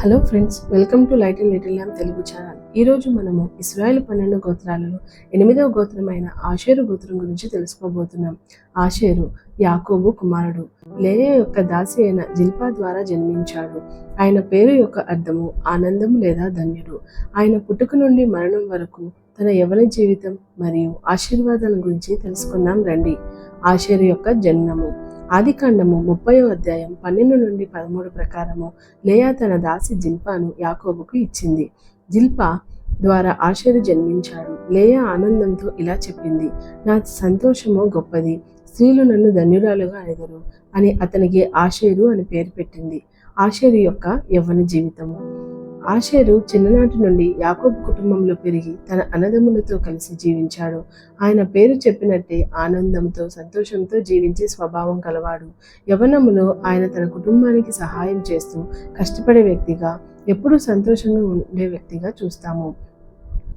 Hello friends welcome to light and little lamb Telugu channel. ఈరోజు మనము Israel పన్నెండు గోత్రాలలో ఎనిమిదవ గోత్రమైన ఆషేరు గోత్రం గురించి తెలుసుకోబోతున్నాం. ఆషేరు యాకోబు కుమారుడు. లేయ యొక్క దాసి అయిన జిల్పా ద్వారా జన్మించాడు. ఆయన పేరు యొక్క అర్థము ఆనందం లేదా ధన్యుడు. ఆయన పుట్టుక నుండి మరణం వరకు తన యవన జీవితం మరియు ఆశీర్వాదాల గురించి తెలుసుకుందాం రండి. ఆషేరు యొక్క జన్మము. ఆది కాండము ముప్పై అధ్యాయం పన్నెండు నుండి పదమూడు ప్రకారము లేయా తన దాసి జిల్పాను యాకోబుకు ఇచ్చింది. జిల్పా ద్వారా ఆషేరు జన్మించాడు. లేయా ఆనందంతో ఇలా చెప్పింది నా సంతోషము గొప్పది స్త్రీలు నన్ను ధన్యురాలుగా అడిగరు అని అతనికి ఆషేరు అని పేరు పెట్టింది. ఆషేరు యొక్క యవ్వన జీవితము. ఆషేరు చిన్ననాటి నుండి యాకోబు కుటుంబంలో పెరిగి తన అన్నదమ్ములతో కలిసి జీవించాడు. ఆయన పేరు చెప్పినట్టే ఆనందంతో సంతోషంతో జీవించే స్వభావం కలవాడు. యవనములో ఆయన తన కుటుంబానికి సహాయం చేస్తూ కష్టపడే వ్యక్తిగా ఎప్పుడూ సంతోషంగా ఉండే వ్యక్తిగా చూస్తాము.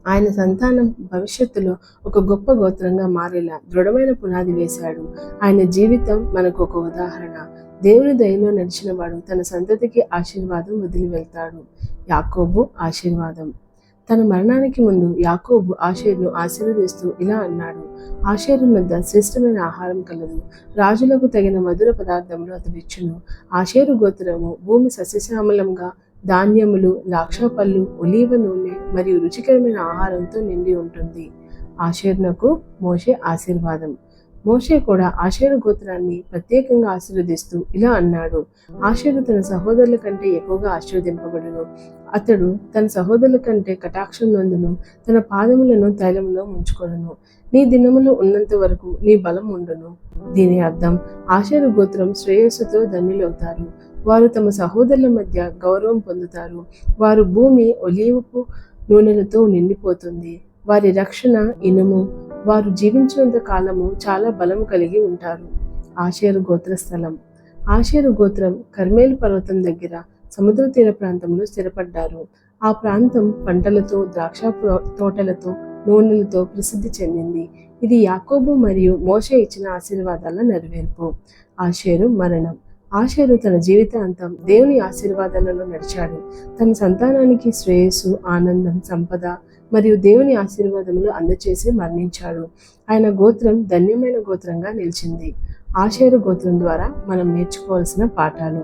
ఆయన సంతానం భవిష్యత్తులో ఒక గొప్ప గోత్రంగా మారేలా దృఢమైన పునాది వేశాడు. ఆయన జీవితం మనకు ఒక ఉదాహరణ. దేవుని దయలో నడిచిన వాడు తన సంతతికి ఆశీర్వాదం వదిలి వెళ్తాడు. యాకోబు ఆశీర్వాదం. తన మరణానికి ముందు యాకోబు ఆషేర్ను ఆశీర్వదిస్తూ ఇలా అన్నాడు. ఆషేరు మధ్య శ్రేష్టమైన ఆహారం కలదు. రాజులకు తగిన మధుర పదార్థములు అతడిచ్చును. ఆషేరు గోత్రము భూమి సస్యశ్యామలంగా ధాన్యములు ద్రాక్షపళ్ళు ఒలీవ నూనె మరియు రుచికరమైన ఆహారంతో నిండి ఉంటుంది. ఆషేర్నకు మోషే ఆశీర్వాదం. మోషే కూడా ఆషేరు గోత్రాన్ని ప్రత్యేకంగా ఆశీర్వదిస్తూ ఇలా అన్నాడు. ఆషేరు తన సహోదరుల కంటే ఎక్కువగా ఆశీర్వదింపబడును. అతడు తన సహోదరుల కంటే కటాక్షం నందును తన పాదములను తైలంలో ముంచుకొనును. నీ దినములు ఉన్నంత వరకు నీ బలం ఉండును. దీని అర్థం ఆషేరు గోత్రం శ్రేయస్సుతో ధన్యులవుతారు. వారు తమ సహోదరుల మధ్య గౌరవం పొందుతారు. వారు భూమి ఒలీవపు నూనెలతో నిండిపోతుంది. వారి రక్షణ ఇనుము వారు జీవించినంత కాలము చాలా బలము కలిగి ఉంటారు. ఆషేరు గోత్ర స్థలం. ఆషేరు గోత్రం కర్మేలు పర్వతం దగ్గర సముద్ర తీర ప్రాంతంలో స్థిరపడ్డారు. ఆ ప్రాంతం పంటలతో ద్రాక్ష తోటలతో నూనెలతో ప్రసిద్ధి చెందింది. ఇది యాకోబు మరియు మోష ఇచ్చిన ఆశీర్వాదాల నెరవేర్పు. ఆషేరు మరణం. ఆషేరు తన జీవితాంతం దేవుని ఆశీర్వాదాలలో నడిచాడు. తన సంతానానికి శ్రేయస్సు ఆనందం సంపద మరియు దేవుని ఆశీర్వాదములు అందచేసి మరణించాడు. ఆయన గోత్రం ధన్యమైన గోత్రంగా నిలిచింది. ఆశయరు గోత్రం ద్వారా మనం నేర్చుకోవాల్సిన పాఠాలు.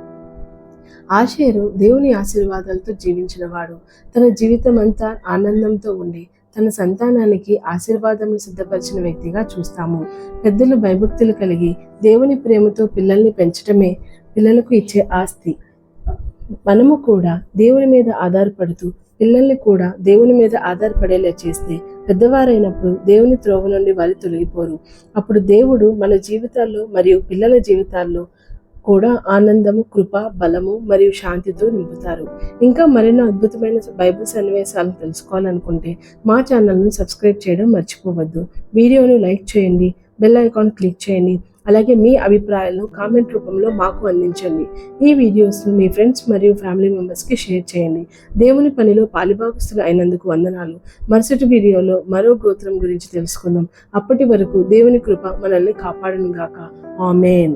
ఆశయరు దేవుని ఆశీర్వాదాలతో జీవించినవాడు. తన జీవితం అంతా ఆనందంతో ఉండి తన సంతానానికి ఆశీర్వాదములు సిద్ధపరిచిన వ్యక్తిగా చూస్తాము. పెద్దలు భయభక్తులు కలిగి దేవుని ప్రేమతో పిల్లల్ని పెంచటమే పిల్లలకు ఇచ్చే ఆస్తి. మనము కూడా దేవుని మీద ఆధారపడుతూ పిల్లల్ని కూడా దేవుని మీద ఆధారపడేలా చేస్తే పెద్దవారైనప్పుడు దేవుని త్రోవ నుండి వారు తొలగిపోరు. అప్పుడు దేవుడు మన జీవితాల్లో మరియు పిల్లల జీవితాల్లో కూడా ఆనందము కృప బలము మరియు శాంతితో నింపుతారు. ఇంకా మరెన్నో అద్భుతమైన బైబిల్ సన్నివేశాలను తెలుసుకోవాలనుకుంటే మా ఛానల్ను సబ్స్క్రైబ్ చేయడం మర్చిపోవద్దు. వీడియోను లైక్ చేయండి బెల్ ఐకాన్ క్లిక్ చేయండి అలాగే మీ అభిప్రాయాలను కామెంట్ రూపంలో మాకు అందించండి. ఈ వీడియోస్ను మీ ఫ్రెండ్స్ మరియు ఫ్యామిలీ మెంబర్స్కి షేర్ చేయండి. దేవుని పనిలో పాలిభాగస్తులు అయినందుకు వందనాలు. మరుసటి వీడియోలో మరో గోత్రం గురించి తెలుసుకుందాం. అప్పటి వరకు దేవుని కృప మనల్ని కాపాడును గాక ఆమెన్.